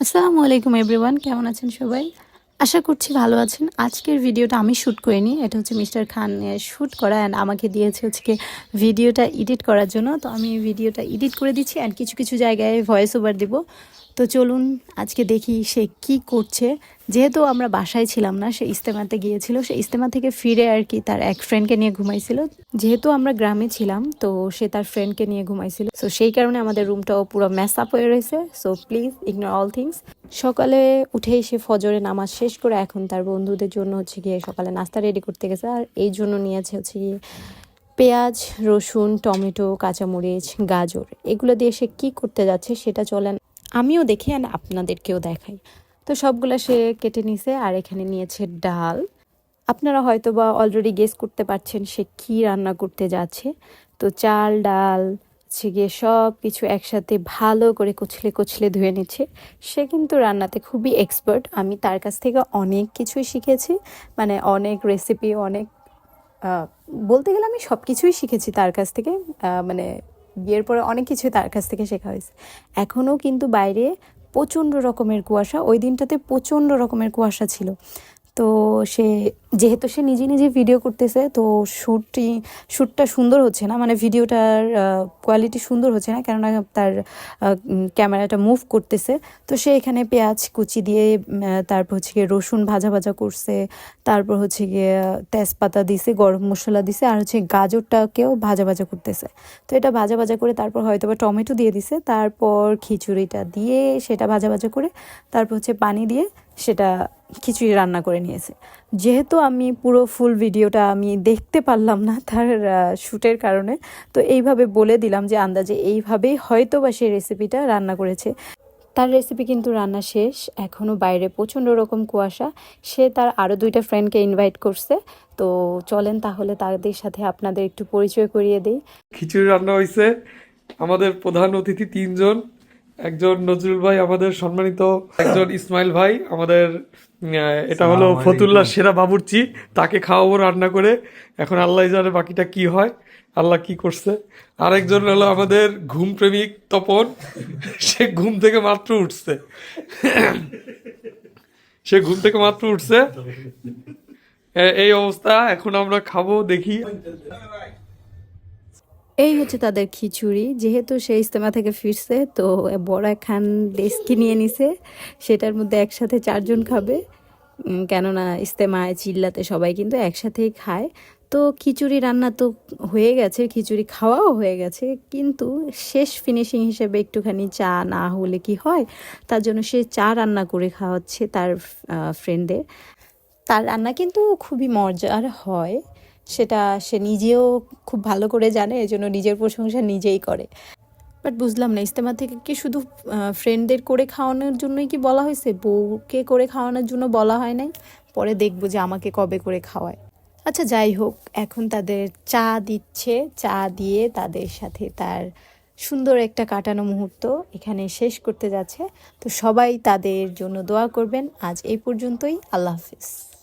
আসসালামু আলাইকুম এভরিওয়ান কেমন আছেন সবাই? আশা করছি ভালো আছেন। আজকের ভিডিওটা আমি শ্যুট করিনি এটা হচ্ছে মিস্টার খান শ্যুট করা অ্যান্ড আমাকে দিয়েছে হচ্ছে ভিডিওটা এডিট করার জন্য। তো আমি ভিডিওটা এডিট করে দিচ্ছি অ্যান্ড কিছু কিছু জায়গায় ভয়েস ওভার দিব। তো চলুন আজকে দেখি সে কি করছে। যেহেতু আমরা বাসায় ছিলাম না, সে ইস্তেমাতে গিয়েছিল, সে ইস্তেমা থেকে ফিরে আর কি তার এক ফ্রেন্ডকে নিয়ে ঘুমাইছিল। যেহেতু আমরা গ্রামে ছিলাম, তো সে তার ফ্রেন্ডকে নিয়ে ঘুমাইছিল। সো সেই কারণে আমাদের রুমটাও পুরো ম্যাস আপ হয়ে রয়েছে। So please ignore all things সকালে উঠেই সে ফজরে নামাজ শেষ করে এখন তার বন্ধুদের জন্য হচ্ছে গিয়ে সকালে নাস্তা রেডি করতে গেছে। আর এই জন্য নিয়েছে হচ্ছে গিয়ে পেঁয়াজ, রসুন, টমেটো, কাঁচামরিচ, গাজর। এগুলো দিয়ে সে কী করতে যাচ্ছে সেটা চলেন আমিও দেখি আর আপনাদেরকেও দেখাই। তো সবগুলো সে কেটে নিছে আর এখানে নিয়েছে ডাল। আপনারা হয়তো বা অলরেডি গেস করতে পারছেন সে কী রান্না করতে যাচ্ছে। তো চাল, ডাল, হচ্ছে গিয়ে সব কিছু একসাথে ভালো করে কচলে কচলে ধুয়ে নিচ্ছে। সে কিন্তু রান্নাতে খুবই এক্সপার্ট আমি তার কাছ থেকে অনেক কিছুই শিখেছি। মানে অনেক রেসিপি অনেক বলতে গেলে আমি সব কিছুই শিখেছি তার কাছ থেকে। মানে বিয়ের পরে অনেক কিছুই তার কাছ থেকে শেখা হয়েছে। এখনও কিন্তু বাইরে প্রচণ্ড রকমের কুয়াশা, ওই দিনটাতে প্রচণ্ড রকমের কুয়াশা ছিল। তো সে যেহেতু সে নিজে নিজে ভিডিও করতেছে, তো শ্যুটটি শ্যুটটা সুন্দর হচ্ছে না মানে ভিডিওটার কোয়ালিটি সুন্দর হচ্ছে না, কেননা তার ক্যামেরাটা মুভ করতেছে। তো সে এখানে পেঁয়াজ কুচি দিয়ে তারপর হচ্ছে গিয়ে রসুন ভাজা ভাজা করছে, তারপর হচ্ছে গিয়ে তেজপাতা দিছে, গরম মশলা দিছে, আর হচ্ছে গাজরটাকেও ভাজা ভাজা করতেছে। তো এটা ভাজা ভাজা করে তারপর হয়তো বা টমেটো দিয়ে দিছে, তারপর খিচুড়িটা দিয়ে সেটা ভাজা ভাজা করে, তারপর হচ্ছে পানি দিয়ে সেটা খিচুড়ি রান্না করে নিয়েছে। যেহেতু আমি পুরো ফুল ভিডিওটা আমি দেখতে পারলাম না তার শ্যুটের কারণে, তো এইভাবে বলে দিলাম যে আন্দাজে এইভাবেই হয়তো বা সে রেসিপিটা রান্না করেছে। তার রেসিপি কিন্তু রান্না শেষ এখনও বাইরে প্রচণ্ড রকম কুয়াশা। সে তার আরও দুইটা ফ্রেন্ডকে ইনভাইট করছে, তো চলেন তাহলে তাদের সাথে আপনাদের একটু পরিচয় করিয়ে দিই। খিচুড়ি রান্না হয়েছে আমাদের প্রধান অতিথি তিনজন। একজন নজরুল ভাই আমাদের সম্মানিত একজন ইসমাইল ভাই আমাদের এটা হলো ফতুল্লাহ সেরা বাবুর্চি তাকে খাওয়াবো রান্না করে। এখন আল্লাহ জানে বাকিটা কি হয় আল্লাহ কি করছে। আরেকজন হলো আমাদের ঘুম প্রেমিক তপন সে ঘুম থেকে মাত্র উঠছে। সে ঘুম থেকে মাত্র উঠছে। এই অবস্থা এখন আমরা খাব দেখি। এই হচ্ছে তাদের খিচুড়ি। যেহেতু সে ইস্তেমা থেকে ফিরছে, তো বড় একখান ডেস্কি নিয়ে নিছে। সেটার মধ্যে একসাথে চারজন খাবে। কেননা ইস্তেমায় চিল্লাতে সবাই কিন্তু একসাথেই খায়। তো খিচুড়ি রান্না তো হয়ে গেছে, খিচুড়ি খাওয়াও হয়ে গেছে। কিন্তু শেষ ফিনিশিং হিসেবে একটুখানি চা না হলে কি হয়? তার জন্য সে চা রান্না করে খাওয়াচ্ছে তার ফ্রেন্ডদের তার রান্না কিন্তু খুবই মজার হয়। সেটা সে নিজেও খুব ভালো করে জানে, এজন্য নিজের প্রশংসা নিজেই করে। বাট বুঝলাম না ইস্তেমা থেকে কি শুধু ফ্রেন্ডদের করে খাওয়ানোর জন্যই কি বলা হয়েছে? বউকে করে খাওয়ানোর জন্য বলা হয় নাই? পরে দেখব যে আমাকে কবে করে খাওয়ায়। আচ্ছা যাই হোক, এখন তাদের চা দিচ্ছে। চা দিয়ে তাদের সাথে তার সুন্দর একটা কাটানো মুহূর্ত এখানে শেষ করতে যাচ্ছে। তো সবাই তাদের জন্য দোয়া করবেন। আজ এই পর্যন্তই। আল্লাহ হাফিজ।